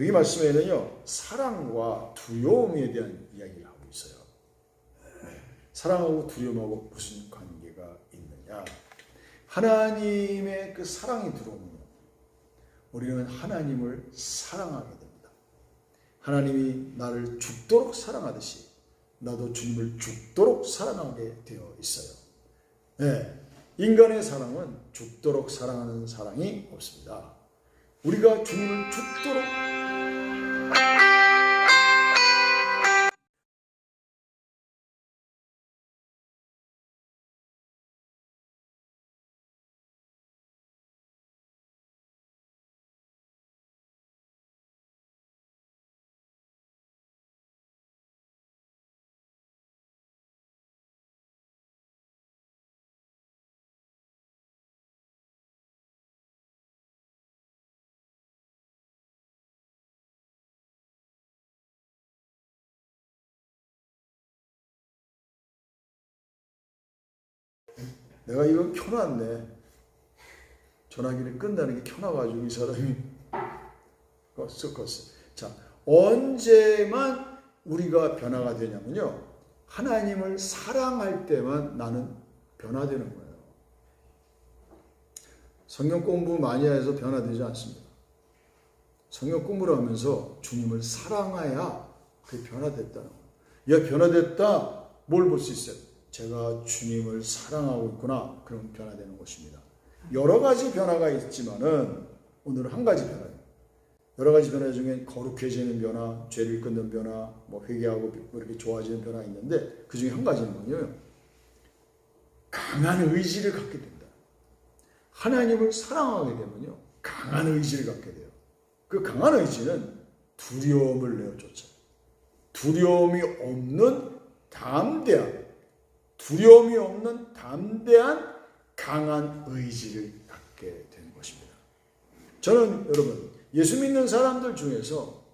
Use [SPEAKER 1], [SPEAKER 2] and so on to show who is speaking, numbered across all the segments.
[SPEAKER 1] 여기 말씀에는요, 사랑과 두려움에 대한 이야기를 하고 있어요. 사랑하고 두려움하고 무슨 관계가 있느냐? 하나님의 그 사랑이 들어오면 우리는 하나님을 사랑하게 됩니다. 하나님이 나를 죽도록 사랑하듯이 나도 주님을 죽도록 사랑하게 되어 있어요. 네. 인간의 사랑은 죽도록 사랑하는 사랑이 없습니다. 우리가 주님을 죽도록 내가 이거 켜놨네. 전화기를 끈다는 게 켜놔가지고 이 사람이 껐어 껐어. 자 언제만 우리가 변화가 되냐면요. 하나님을 사랑할 때만 나는 변화되는 거예요. 성경 공부 많이 해서 변화되지 않습니다. 성경 공부를 하면서 주님을 사랑해야 그게 변화됐다는 거예요. 야 변화됐다. 뭘 볼 수 있어요? 제가 주님을 사랑하고 있구나. 그럼 변화되는 것입니다. 여러 가지 변화가 있지만은 오늘은 한 가지 변화예요. 여러 가지 변화 중에 거룩해지는 변화, 죄를 끊는 변화, 뭐 회개하고 뭐 이렇게 좋아지는 변화 있는데 그 중에 한 가지는 뭐냐면 강한 의지를 갖게 된다. 하나님을 사랑하게 되면요. 강한 의지를 갖게 돼요. 그 강한 의지는 두려움을 내어쫓아요. 두려움이 없는 담대한 두려움이 없는 담대한 강한 의지를 갖게 되는 것입니다. 저는 여러분 예수 믿는 사람들 중에서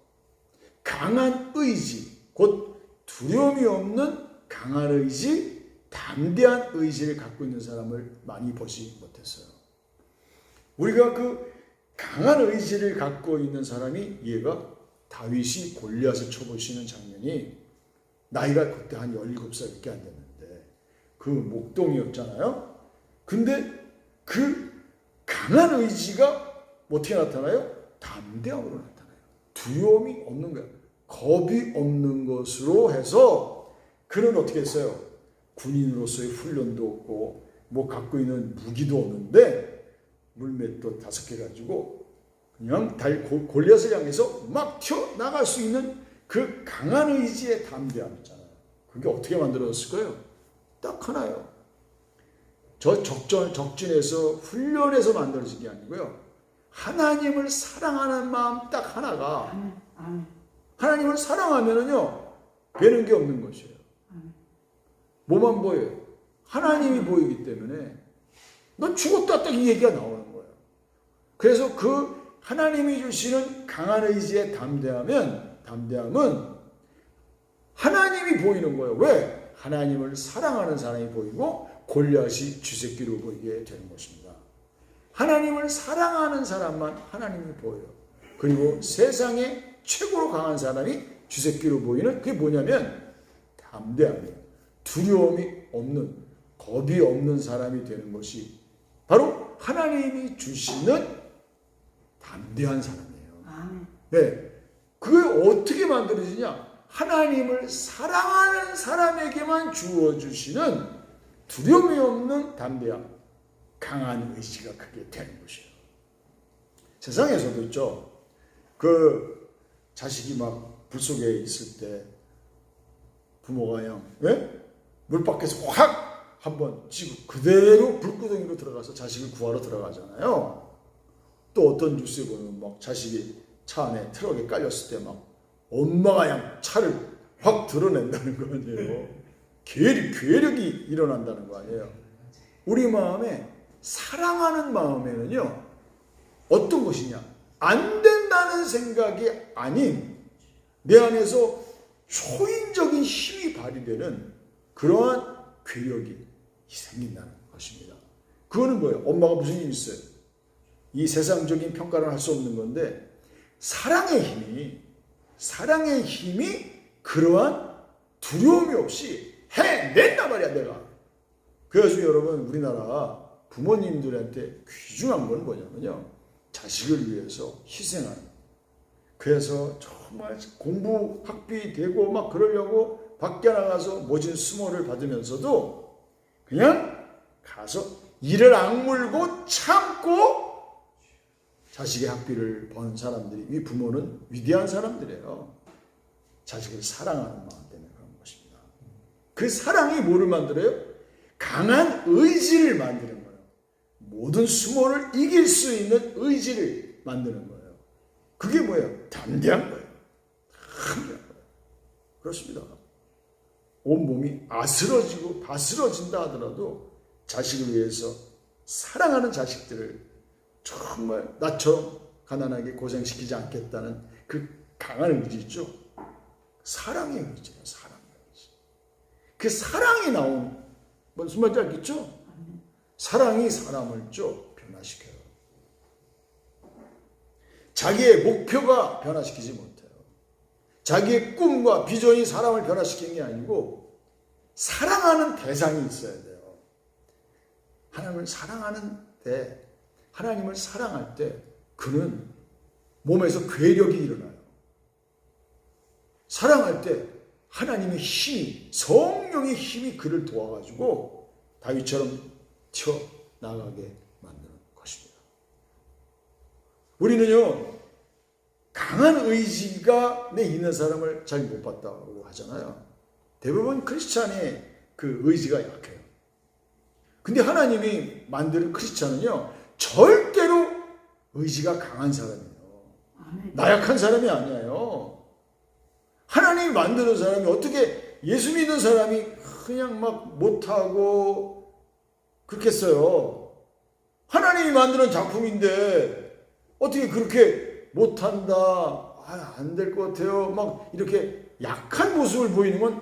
[SPEAKER 1] 강한 의지, 곧 두려움이 없는 강한 의지, 담대한 의지를 갖고 있는 사람을 많이 보지 못했어요. 우리가 그 강한 의지를 갖고 있는 사람이 얘가 다윗이 골리앗을 쳐보시는 장면이 나이가 그때 한 17살 밖에 안 됐는데 그 목동이었잖아요. 근데 그 강한 의지가 어떻게 나타나요? 담대함으로 나타나요. 두려움이 없는 거예요. 겁이 없는 것으로 해서 그는 어떻게 했어요? 군인으로서의 훈련도 없고 뭐 갖고 있는 무기도 없는데 물맷도 다섯 개 가지고 그냥 달 골리앗을 향해서 막 튀어 나갈 수 있는 그 강한 의지의 담대함 있잖아요. 그게 어떻게 만들어졌을까요? 딱 하나요. 저 적전 적진에서 훈련해서 만들어진 게 아니고요. 하나님을 사랑하는 마음 딱 하나가. 하나님을 사랑하면은요 되는 게 없는 것이에요. 뭐만 보여요? 하나님이 보이기 때문에 넌 죽었다 딱 이 얘기가 나오는 거예요. 그래서 그 하나님이 주시는 강한 의지에 담대하면 담대함은 하나님이 보이는 거예요. 왜? 하나님을 사랑하는 사람이 보이고 골리앗이 쥐새끼로 보이게 되는 것입니다. 하나님을 사랑하는 사람만 하나님이 보여요. 그리고 세상에 최고로 강한 사람이 쥐새끼로 보이는 그게 뭐냐면 담대함이에요. 두려움이 없는 겁이 없는 사람이 되는 것이 바로 하나님이 주시는 담대한 사람이에요. 네. 그게 어떻게 만들어지냐? 하나님을 사랑하는 사람에게만 주어주시는 두려움이 없는 담대함, 강한 의지가 그게 되는 것이에요. 세상에서도 있죠. 그 자식이 막 불 속에 있을 때 부모가 그냥 예? 물 밖에서 확 한번 찌고 그대로 불구덩이로 들어가서 자식을 구하러 들어가잖아요. 또 어떤 뉴스에 보면 막 자식이 차 안에 트럭에 깔렸을 때 막 엄마가 그냥 차를 확 드러낸다는 거 아니에요. 괴력, 괴력이 일어난다는 거 아니에요. 우리 마음에 사랑하는 마음에는요, 어떤 것이냐? 안 된다는 생각이 아닌 내 안에서 초인적인 힘이 발휘되는 그러한 괴력이 생긴다는 것입니다. 그거는 뭐예요? 엄마가 무슨 일 있어요? 이 세상적인 평가를 할 수 없는 건데 사랑의 힘이 사랑의 힘이 그러한 두려움이 없이 해낸단 말이야 내가. 그래서 여러분 우리나라 부모님들한테 귀중한 건 뭐냐면요. 자식을 위해서 희생하는. 그래서 정말 공부 학비 되고 막 그러려고 밖에 나가서 모진 수모를 받으면서도 그냥 가서 이를 악물고 참고 자식의 학비를 버는 사람들이 이 부모는 위대한 사람들이에요. 자식을 사랑하는 마음 때문에 그런 것입니다. 그 사랑이 뭐를 만들어요? 강한 의지를 만드는 거예요. 모든 수모를 이길 수 있는 의지를 만드는 거예요. 그게 뭐예요? 담대한 거예요. 담대한 거예요. 그렇습니다. 온몸이 아스러지고 바스러진다 하더라도 자식을 위해서 사랑하는 자식들을 정말 나처럼 가난하게 고생시키지 않겠다는 그 강한 의지 있죠. 사랑의 의지예요. 사랑의 의지. 그 사랑이 나온 무슨 말인지 알겠죠? 사랑이 사람을 좀 변화시켜요. 자기의 목표가 변화시키지 못해요. 자기의 꿈과 비전이 사람을 변화시키는 게 아니고 사랑하는 대상이 있어야 돼요. 하나님을 사랑하는 때, 하나님을 사랑할 때 그는 몸에서 괴력이 일어나요. 사랑할 때 하나님의 힘이, 성령의 힘이 그를 도와가지고 다윗처럼 튀어나가게 만드는 것입니다. 우리는요, 강한 의지가 내 있는 사람을 잘 못 봤다고 하잖아요. 대부분 크리스찬의 그 의지가 약해요. 근데 하나님이 만드는 크리스찬은요, 절대로 의지가 강한 사람이에요. 나약한 사람이 아니에요. 하나님이 만드는 사람이 어떻게 예수 믿는 사람이 그냥 막 못하고 그렇겠어요. 하나님이 만드는 작품인데 어떻게 그렇게 못한다, 아, 안될 것 같아요. 막 이렇게 약한 모습을 보이는 건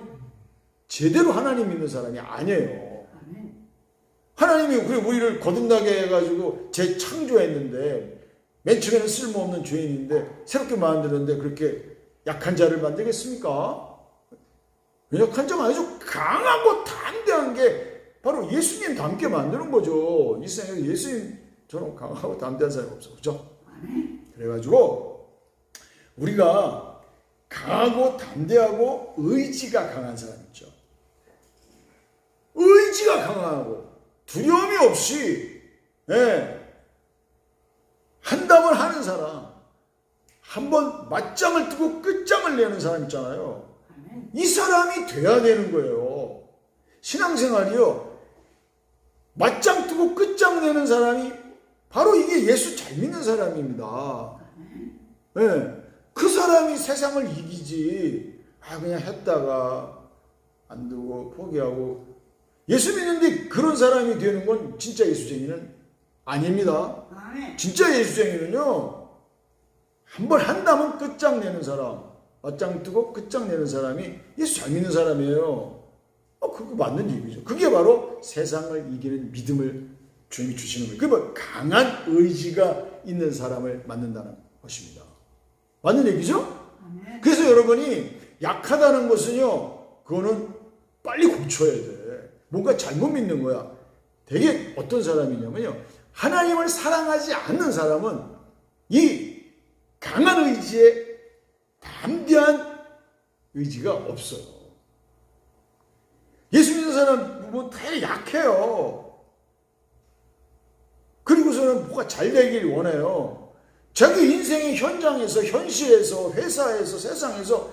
[SPEAKER 1] 제대로 하나님 믿는 사람이 아니에요. 하나님이 우리를 거듭나게 해가지고 재창조했는데 맨 처음에는 쓸모없는 죄인인데 새롭게 만드는데 그렇게 약한 자를 만들겠습니까? 약한 자가 아니죠. 강하고 담대한 게 바로 예수님 닮게 만드는 거죠. 이 세상에 예수님처럼 강하고 담대한 사람이 없어. 그죠? 그래가지고 우리가 강하고 담대하고 의지가 강한 사람 있죠. 의지가 강하고 두려움이 없이 예, 한담을 하는 사람 한 번 맞짱을 뜨고 끝장을 내는 사람 있잖아요. 이 사람이 돼야 되는 거예요. 신앙생활이요. 맞짱 뜨고 끝장 내는 사람이 바로 이게 예수 잘 믿는 사람입니다. 예. 그 사람이 세상을 이기지. 아, 그냥 했다가 안 되고 포기하고. 예수 믿는데 그런 사람이 되는 건 진짜 예수쟁이는 아닙니다. 진짜 예수쟁이는요. 한 번 한다면 끝장내는 사람, 맞짱 뜨고 끝장내는 사람이 예수 잘 믿는 사람이에요. 어, 그거 맞는 얘기죠. 그게 바로 세상을 이기는 믿음을 주님이 주시는 거예요. 그뭐 강한 의지가 있는 사람을 만든다는 것입니다. 맞는 얘기죠? 그래서 여러분이 약하다는 것은요, 그거는 빨리 고쳐야 돼. 뭔가 잘못 믿는 거야. 되게 어떤 사람이냐면요, 하나님을 사랑하지 않는 사람은 이 강한 의지에 담대한 의지가 없어요. 예수 믿는 사람 뭐 되게 약해요. 그리고서는 뭐가 잘 되길 원해요. 자기 인생의 현장에서, 현실에서, 회사에서, 세상에서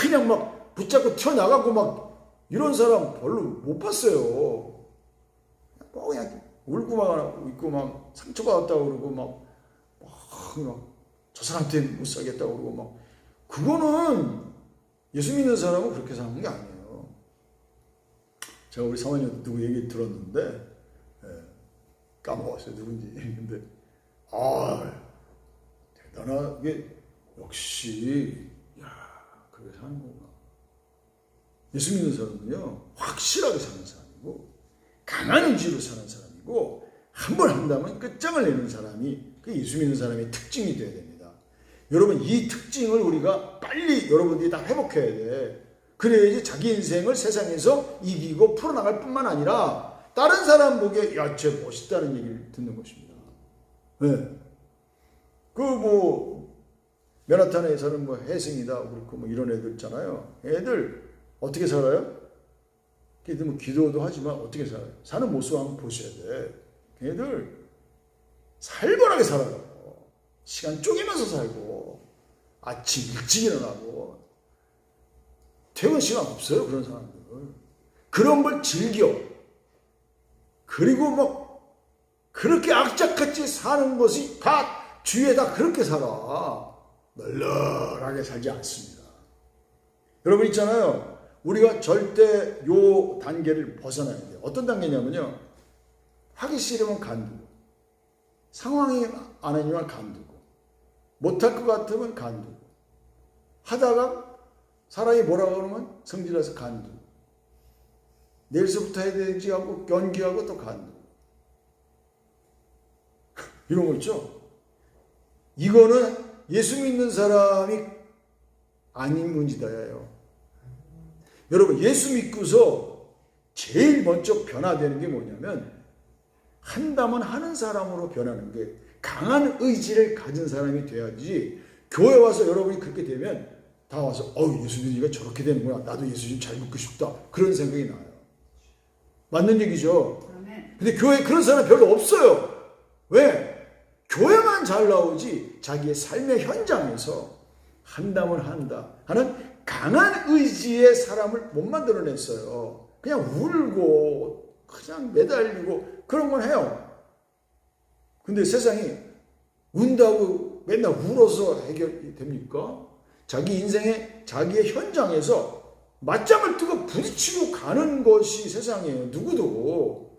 [SPEAKER 1] 그냥 막 붙잡고 튀어나가고 막 이런 사람 별로 못 봤어요. 뭐 그냥 울고 막 있고 막 상처받았다고 그러고 막, 막, 막저 사람한테 못 살겠다고 그러고 막 그거는 예수 믿는 사람은 그렇게 사는 게 아니에요. 제가 우리 사모님 누구 얘기 들었는데 예, 까먹었어요 누군지 근데 아 대단하게 역시 야 그렇게 사는 거구나. 예수 믿는 사람은요 확실하게 사는 사람이고 강한 의지로 사는 사람이고 한 번 한다면 끝장을 내는 사람이 그 예수 믿는 사람의 특징이 되어야 됩니다. 여러분 이 특징을 우리가 빨리 여러분들이 다 회복해야 돼. 그래야지 자기 인생을 세상에서 이기고 풀어나갈 뿐만 아니라 다른 사람 보기에 야 쟤 멋있다는 얘기를 듣는 것입니다. 네. 그뭐 맨하탄에서는 뭐 혜승이다 그렇고 뭐 이런 애들 있잖아요. 애들 어떻게 살아요? 뭐 기도도 하지만 어떻게 살아요? 사는 모습 한번 보셔야 돼. 걔들 살벌하게 살아요. 시간 쪼개면서 살고 아침 일찍 일어나고 퇴근 시간 없어요 그런 사람들. 그런 걸 즐겨. 그리고 뭐 그렇게 악착같이 사는 것이 다 주위에 다 그렇게 살아. 널널하게 살지 않습니다. 여러분 있잖아요. 우리가 절대 요 단계를 벗어나야 돼요. 어떤 단계냐면요. 하기 싫으면 간두고, 상황이 아니면 간두고, 못할 것 같으면 간두고, 하다가 사람이 뭐라고 그러면 성질나서 간두고, 내일서부터 해야 되지 하고 연기하고 또 간두고. 이런 거 있죠? 이거는 예수 믿는 사람이 아닌 문제다예요. 여러분 예수 믿고서 제일 먼저 변화되는 게 뭐냐면 한다면 하는 사람으로 변하는 게 강한 의지를 가진 사람이 돼야지 교회 와서 여러분이 그렇게 되면 다 와서 어우 예수 믿으니까 저렇게 되는구나. 나도 예수 좀 잘 믿고 싶다. 그런 생각이 나요. 맞는 얘기죠. 근데 교회에 그런 사람 별로 없어요. 왜? 교회만 잘 나오지 자기의 삶의 현장에서 한다면 한다. 하는 강한 의지의 사람을 못 만들어냈어요. 그냥 울고 그냥 매달리고 그런 건 해요. 근데 세상이 운다고 맨날 울어서 해결이 됩니까? 자기 인생의 자기의 현장에서 맞짱을 뜨고 부딪히고 가는 것이 세상이에요. 누구도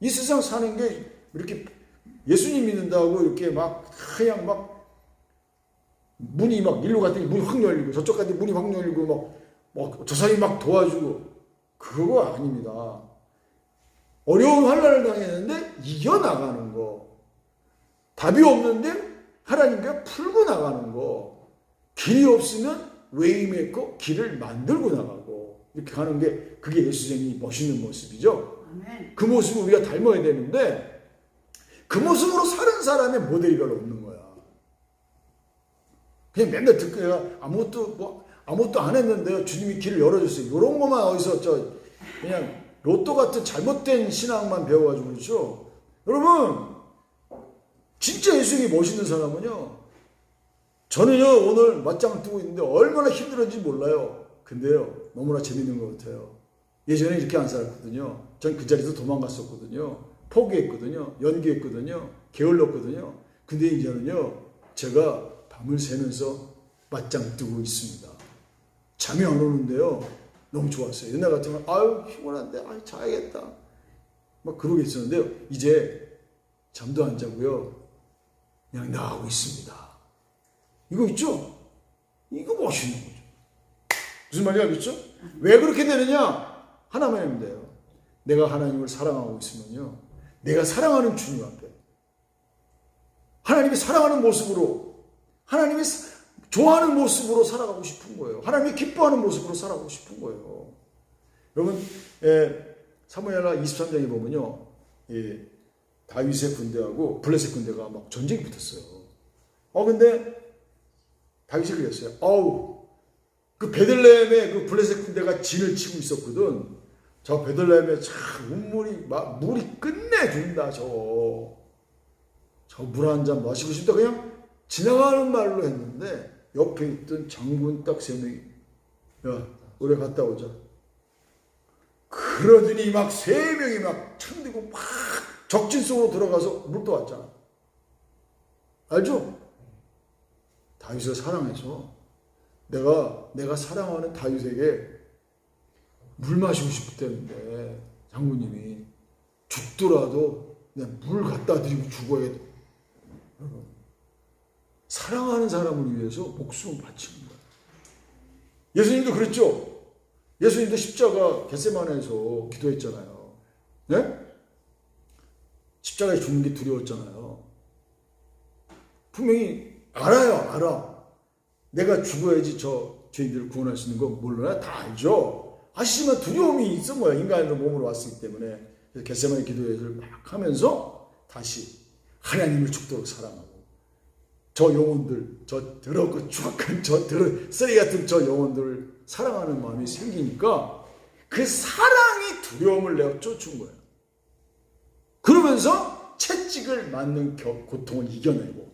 [SPEAKER 1] 이 세상 사는 게 이렇게 예수님 믿는다고 이렇게 막 그냥 막 문이 막 일로 갔더니 문이 확 열리고 저쪽 갔더니 문이 확 열리고 막저 사람이 막 도와주고 그거 아닙니다. 어려운 환란을 당했는데 이겨나가는 거. 답이 없는데 하나님과 풀고 나가는 거. 길이 없으면 웨이메이커 길을 만들고 나가고 이렇게 가는 게 그게 예수님이 멋있는 모습이죠. 그 모습을 우리가 닮아야 되는데 그 모습으로 사는 사람의 모델이 별로 없는 거야. 그냥 맨날 듣고 내가 아무것도 뭐 아무것도 안 했는데요. 주님이 길을 열어줬어요. 이런 것만 어디서 저 그냥 로또 같은 잘못된 신앙만 배워가지고 그렇죠. 여러분 진짜 예수님이 멋있는 사람은요. 저는요 오늘 맞짱을 뜨고 있는데 얼마나 힘들었는지 몰라요. 근데요 너무나 재밌는 것 같아요. 예전에 이렇게 안 살았거든요. 전 그 자리에서 도망갔었거든요. 포기했거든요. 연기했거든요. 게을렀거든요. 근데 이제는요 제가 밤을 새면서 맞짱 뜨고 있습니다. 잠이 안 오는데요. 너무 좋았어요. 옛날 같으면 아유 피곤한데 아유 자야겠다. 막 그러겠었는데요. 이제 잠도 안 자고요. 그냥 나가고 있습니다. 이거 있죠? 이거 멋있는 거죠. 무슨 말인지 알겠죠? 왜 그렇게 되느냐? 하나만 하면 돼요. 내가 하나님을 사랑하고 있으면요. 내가 사랑하는 주님 앞에 하나님이 사랑하는 모습으로 하나님이 좋아하는 모습으로 살아가고 싶은 거예요. 하나님이 기뻐하는 모습으로 살아가고 싶은 거예요. 여러분, 예, 사무엘하 23장에 보면요. 예, 다윗의 군대하고 블레셋 군대가 막 전쟁이 붙었어요. 어, 근데 다윗이 그랬어요. 어우, 그 베들레헴에 그 블레셋 군대가 진을 치고 있었거든. 저 베들레헴에 참 운물이 막 물이 끝내준다 저. 저 물 한 잔 마시고 싶다 그냥 지나가는 말로 했는데 옆에 있던 장군 딱 세 명이 야 우리 갔다 오자. 그러더니 막 세 명이 막 창들고 막 적진 속으로 들어가서 물 떠왔잖아. 알죠? 다윗을 사랑해서 내가 내가 사랑하는 다윗에게 물 마시고 싶다는데 장군님이 죽더라도 그냥 물 갖다 드리고 죽어야겠다. 사랑하는 사람을 위해서 목숨을 바치는 거예요. 예수님도 그랬죠. 예수님도 십자가 겟세마네에서 기도했잖아요. 네? 십자가에 죽는 게 두려웠잖아요. 분명히 알아요, 알아. 내가 죽어야지 저 죄인들을 구원할 수 있는 거 몰라요? 다 알죠. 아시지만 두려움이 있은 거야. 인간의 몸으로 왔기 때문에. 그래서 겟세마네 기도회를 막 하면서 다시 하나님을 죽도록 사랑하고 저 영혼들, 저 더럽고 추악한 저 더러 쓰레기 같은 저 영혼들을 사랑하는 마음이 생기니까 그 사랑이 두려움을 내어 쫓은 거예요. 그러면서 채찍을 맞는 겨- 고통을 이겨내고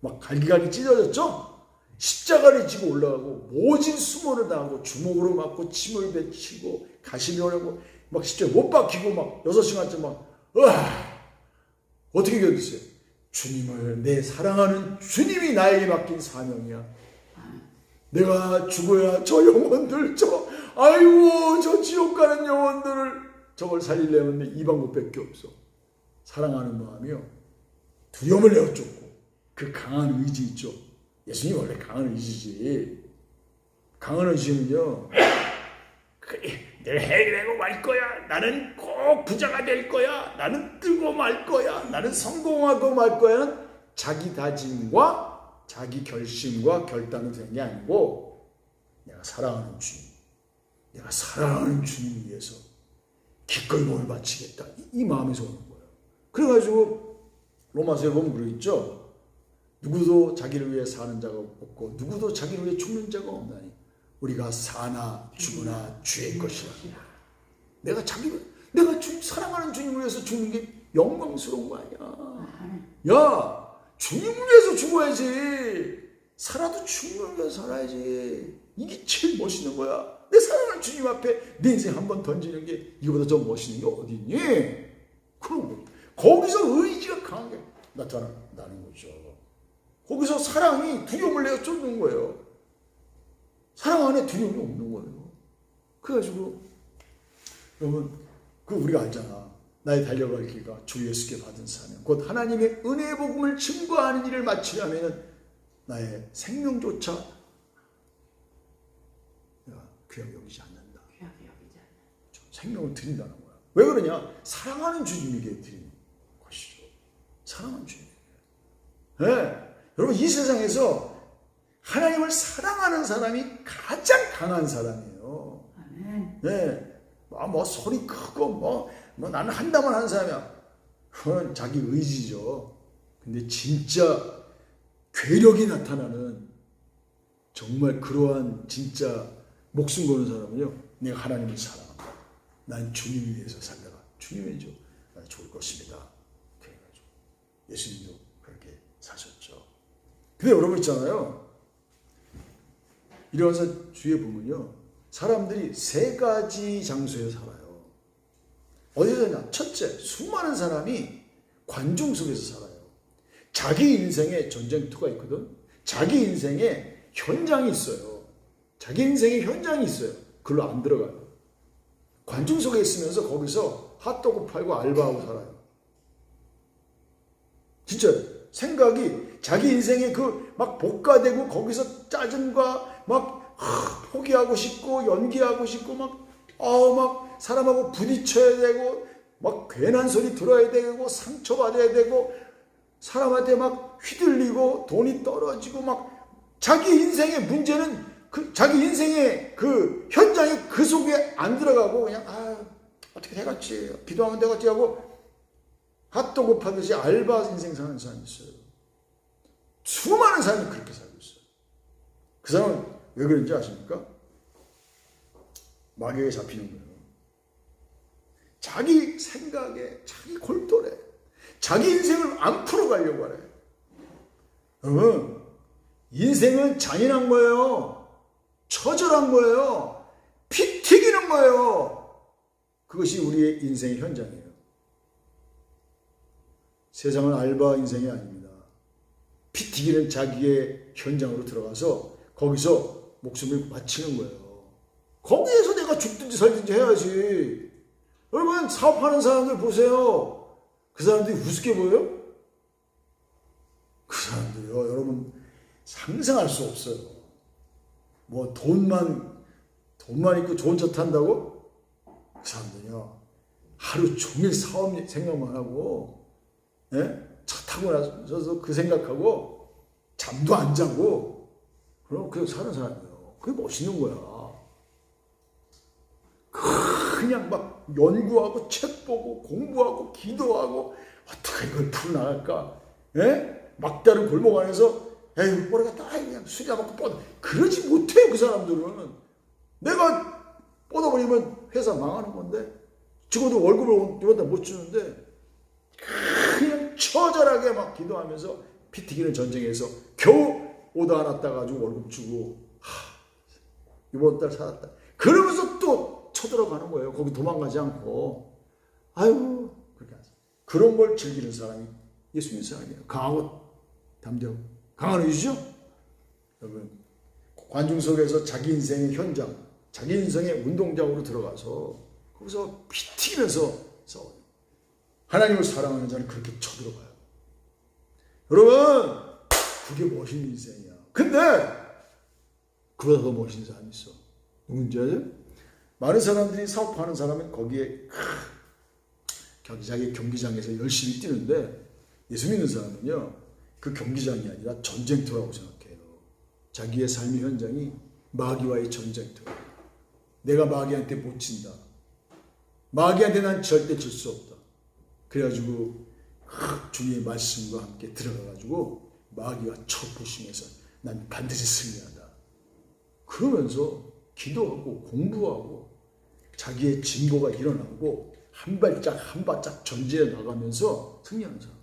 [SPEAKER 1] 막 갈기갈기 찢어졌죠? 십자가를 지고 올라가고 모진 수모를 당하고 주먹으로 맞고 침을 뱉히고 가시이 오려고 막 십자가 못 박히고 막 여섯 시간째 막 으아 어떻게 견디세요? 주님을 내 사랑하는 주님이 나에게 맡긴 사명이야. 내가 죽어야 저 영혼들 저 아이고 저 지옥 가는 영혼들을 저걸 살리려면 내이 방법밖에 없어. 사랑하는 마음이요. 두려움을 내어쫓고 그 강한 의지 있죠. 예수님 원래 강한 의지지. 강한 의지는요. 늘 해내고 말 거야. 나는 꼭 부자가 될 거야. 나는 뜨고 말 거야. 나는 성공하고 말 거야는 자기 다짐과 자기 결심과 결단으로 된게 아니고 내가 사랑하는 주님, 내가 사랑하는 주님 위해서 기꺼이 몸을 바치겠다. 이, 이 마음에서 오는 거예요. 그래가지고 로마서에 보면 그러겠죠. 누구도 자기를 위해 사는 자가 없고 누구도 자기를 위해 죽는 자가 없나니 우리가 사나 죽으나 주의 것이라. 내가 자기 내가 주, 사랑하는 주님을 위해서 죽는 게 영광스러운 거 아니야. 야 주님을 위해서 죽어야지. 살아도 주님을 위해서 살아야지. 이게 제일 멋있는 거야. 내 사랑하는 주님 앞에 내 인생 한 번 던지는 게 이거보다 더 멋있는 게 어디니? 그런 거. 거기서 의지가 강하게 나타나는 거죠. 거기서 사랑이 두려움을 내어 쫓는 거예요. 사랑 안에 두려움이 없는 거예요. 그래가지고 여러분 그 우리가 알잖아. 나의 달려갈 길과 주 예수께 받은 사명 곧 하나님의 은혜의 복음을 증거하는 일을 마치려면 나의 생명조차 내가 귀하게 여기지 않는다.
[SPEAKER 2] 귀하게 여기지 않는
[SPEAKER 1] 생명을 드린다는 거야. 왜 그러냐? 사랑하는 주님에게 드리는 것이죠. 사랑하는 주님에게. 네. 여러분 이 세상에서 하나님을 사랑하는 사람이 가장 강한 사람이에요. 네. 뭐, 뭐 소리 크고 뭐, 뭐 나는 한다만 하는 사람이야. 그건 자기 의지죠. 근데 진짜 괴력이 나타나는 정말 그러한 진짜 목숨 거는 사람은요. 내가 하나님을 사랑한다. 난 주님 위해서 살다가 주님이죠. 난 좋을 것입니다. 그래가지고 예수님도 그렇게 사셨죠. 근데 여러분 있잖아요. 이러면서 주위에 보면요. 사람들이 세 가지 장소에 살아요. 어디서 사냐? 첫째, 수많은 사람이 관중 속에서 살아요. 자기 인생에 전쟁터가 있거든. 자기 인생에 현장이 있어요. 자기 인생에 현장이 있어요. 글로 안 들어가요. 관중 속에 있으면서 거기서 핫도그 팔고 알바하고 살아요. 진짜 생각이 자기 인생에 그 막 복가되고 거기서 짜증과 막 하, 포기하고 싶고 연기하고 싶고 막어막 사람하고 부딪혀야 되고 막 괜한 소리 들어야 되고 상처받아야 되고 사람한테 막 휘둘리고 돈이 떨어지고 막 자기 인생의 문제는 그 자기 인생의 그 현장이 그 속에 안 들어가고 그냥 아 어떻게 되겠지 기도하면 되겠지 하고 핫도그 파듯이 알바 인생 사는 사람이 있어요. 수많은 사람이 그렇게 살고 있어요. 그 사람은 왜 그런지 아십니까? 마귀에 잡히는 거예요. 자기 생각에, 자기 골똘해. 자기 인생을 안 풀어가려고 하래. 여러분, 인생은 잔인한 거예요. 처절한 거예요. 피 튀기는 거예요. 그것이 우리의 인생의 현장이에요. 세상은 알바 인생이 아닙니다. 피 튀기는 자기의 현장으로 들어가서 거기서 목숨을 바치는 거예요. 거기에서 내가 죽든지 살든지 해야지. 여러분 사업하는 사람들 보세요. 그 사람들이 우습게 보여요? 그 사람들이요. 여러분 상상할 수 없어요. 뭐 돈만 돈만 있고 좋은 차 탄다고? 그 사람들이요. 하루 종일 사업 생각만 하고 예? 차 타고 나서서 그 생각하고 잠도 안 자고 그럼 그 사는 사람이에요. 그게 멋있는 거야. 그냥 막 연구하고 책 보고 공부하고 기도하고 어떻게 이걸 풀어나갈까? 예? 막다른 골목 안에서 에이 머리가 다 그냥 술이나 먹고 뻗어 그러지 못해요 그 사람들은 내가 뻗어버리면 회사 망하는 건데 직원들 월급을 이번 달못 주는데 그냥 처절하게 막 기도하면서 피 튀기는 전쟁에서 겨우 오다 하나 따가지고 월급 주고 하, 이번 달 살았다. 그러면서 또 쳐들어가는 거예요. 거기 도망가지 않고. 아유 그렇게 하죠. 그런 걸 즐기는 사람이 예수 믿는 사람이에요. 강하고 담대하고. 강한 의지죠? 여러분 관중 속에서 자기 인생의 현장 자기 인생의 운동장으로 들어가서 거기서 피 튀기면서 싸워요. 하나님을 사랑하는 자는 그렇게 쳐들어가요. 여러분 그게 멋있는 인생이야. 근데 그보다 더 멋있는 사람이 있어 누군지 아세요? 많은 사람들이 사업하는 사람은 거기에 크, 자기 경기장에서 열심히 뛰는데 예수 믿는 사람은요 그 경기장이 아니라 전쟁터라고 생각해요. 자기의 삶의 현장이 마귀와의 전쟁터. 내가 마귀한테 못 친다. 마귀한테 난 절대 질 수 없다. 그래가지고 주님의 말씀과 함께 들어가가지고 마귀가 쳐부시면서 난 반드시 승리한다. 그러면서 기도하고 공부하고 자기의 진보가 일어나고 한 발짝 한 발짝 전진해 나가면서 승리하는 사람.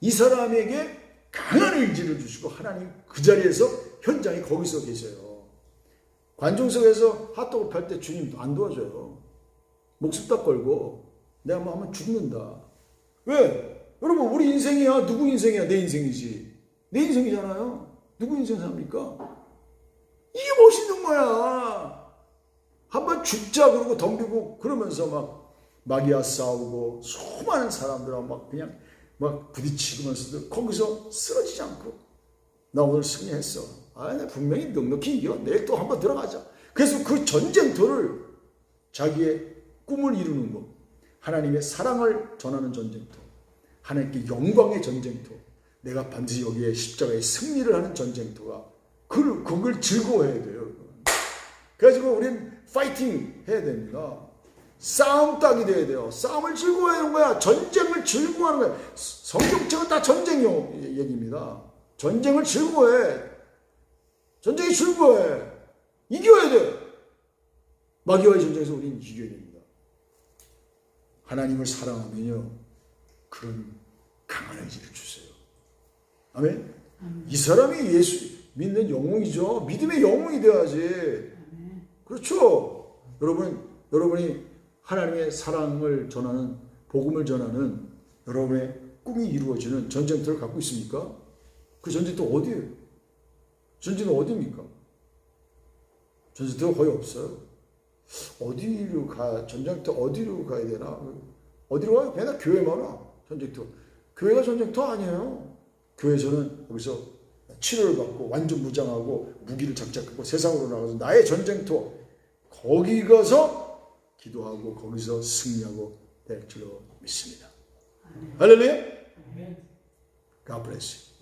[SPEAKER 1] 이 사람에게 강한 의지를 주시고 하나님 그 자리에서 현장에 거기서 계세요. 관중석에서 핫도그 팔 때 주님 안 도와줘요. 목숨 딱 걸고 내가 뭐 하면 죽는다. 왜? 여러분 우리 인생이야 누구 인생이야 내 인생이지. 내 인생이잖아요. 누구 인생 삽니까? 이게 멋있는 거야. 한번 죽자 그러고 덤비고 그러면서 막 마귀와 싸우고 수많은 사람들하고 막 그냥 막 부딪히면서도 거기서 쓰러지지 않고 나 오늘 승리했어. 아, 나 분명히 넉넉히 이겨. 내일 또 한번 들어가자. 그래서 그 전쟁터를 자기의 꿈을 이루는 것, 하나님의 사랑을 전하는 전쟁터, 하나님께 영광의 전쟁터, 내가 반드시 여기에 십자가의 승리를 하는 전쟁터가 그걸, 그걸 즐거워해야 돼요. 그래가지고 우린 파이팅 해야 됩니다. 싸움 딱이 돼야 돼요. 싸움을 즐거워하는 거야. 전쟁을 즐거워하는 거야. 성경책은 다 전쟁 얘기입니다. 전쟁을 즐거워해. 전쟁이 즐거워해. 이겨야 돼. 마귀와의 전쟁에서 우리는 이겨야 됩니다. 하나님을 사랑하면요. 그런 강한 의지를 주세요. 아멘? 이 사람이 예수 믿는 영웅이죠. 믿음의 영웅이 돼야지. 그렇죠. 여러분, 여러분이 하나님의 사랑을 전하는 복음을 전하는 여러분의 꿈이 이루어지는 전쟁터를 갖고 있습니까? 그 전쟁터 어디예요? 전쟁은 어디입니까? 전쟁터가 거의 없어요. 어디로 가 전쟁터 어디로 가야 되나? 어디로 가요? 맨날 교회만 와. 전쟁터. 교회가 전쟁터 아니에요. 교회에서는 거기서 치료를 받고 완전 무장하고 무기를 장착하고 세상으로 나가서 나의 전쟁터 거기 가서 기도하고 거기서 승리하고 될 줄로 믿습니다. 할렐루야. God bless you.